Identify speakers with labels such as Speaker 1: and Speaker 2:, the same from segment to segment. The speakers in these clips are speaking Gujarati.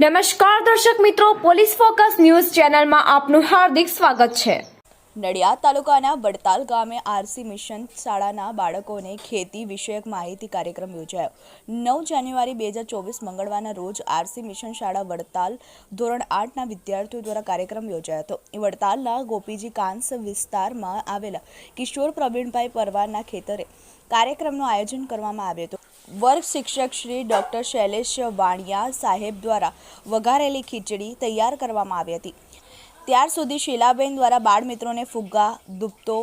Speaker 1: નમસ્કાર દર્શક મિત્રો, પોલીસ ફોકસ ન્યૂઝ ચેનલમાં આપનું હાર્દિક સ્વાગત છે.
Speaker 2: નડિયાદ તાલુકાના વડતાલ ગામે આરસી મિશન શાળાના બાળકોને ખેતી વિષયક માહિતી કાર્યક્રમ યોજાયો. નવ જાન્યુઆરી બે હજાર ચોવીસ મંગળવારના રોજ આરસી મિશન શાળા વડતાલ ધોરણ આઠના વિદ્યાર્થીઓ દ્વારા કાર્યક્રમ યોજાયો હતો. વડતાલના ગોપીજી કાંસ વિસ્તારમાં આવેલા કિશોર પ્રવીણભાઈ પરવારના ખેતરે કાર્યક્રમનું આયોજન કરવામાં આવ્યું હતું. વર્ગ શિક્ષક શ્રી ડોક્ટર શૈલેષ વાણિયા સાહેબ દ્વારા વઘારેલી ખીચડી તૈયાર કરવામાં આવી હતી. ત્યાર સુધી શીલાબેન દ્વારા બાળ મિત્રોને ફુગ્ગા દુપતો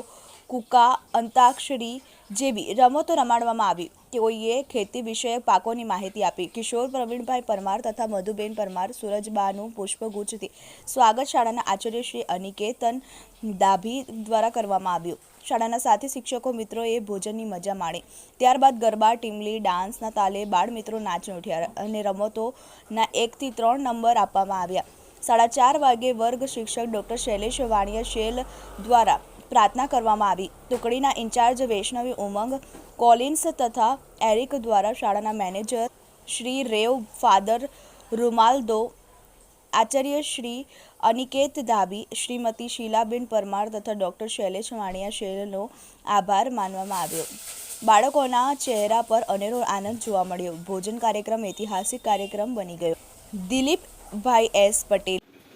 Speaker 2: કુકા, અંતાક્ષરી જેવી રમતો રમાડવામાં આવી. તેઓએ ખેતી વિષયક પાકોની માહિતી આપી. કિશોર પ્રવીણભાઈ પરમાર તથા મધુબેન પરમાર સૂરજબાનું પુષ્પગુચ્છથી સ્વાગત શાળાના આચાર્ય શ્રી અનિકેતન દાભી દ્વારા કરવામાં આવ્યું. શાળાના સાથી શિક્ષકો મિત્રોએ ભોજનની મજા માણી. ત્યારબાદ ગરબા, ટીમલી, ડાન્સના તાલે બાળ મિત્રો નાચી ઉઠ્યા અને રમતોના એકથી ત્રણ નંબર આપવામાં આવ્યા. સાડા ચાર વાગે વર્ગ શિક્ષક ડૉક્ટર શૈલેષ વાણિયા શેલ દ્વારા પ્રાર્થના કરવામાં આવી. ટુકડીના ઇન્ચાર્જ વૈષ્ણવી ઉમંગ કોલિન્સ તથા એરિક દ્વારા શાળાના manager Shri Rev father Rumaldo, Acharya Shri Aniket Dhabi, Shrimati Shilaben Parmar તથા ડૉક્ટર શૈલેષ વાણિયા શેલનો આભાર માનવામાં આવ્યો. બાળકોના ચહેરા પર અનેરો આનંદ જોવા મળ્યો. ભોજન કાર્યક્રમ, ઐતિહાસિક કાર્યક્રમ બની ગયો. દિલીપભાઈ એસ પટેલ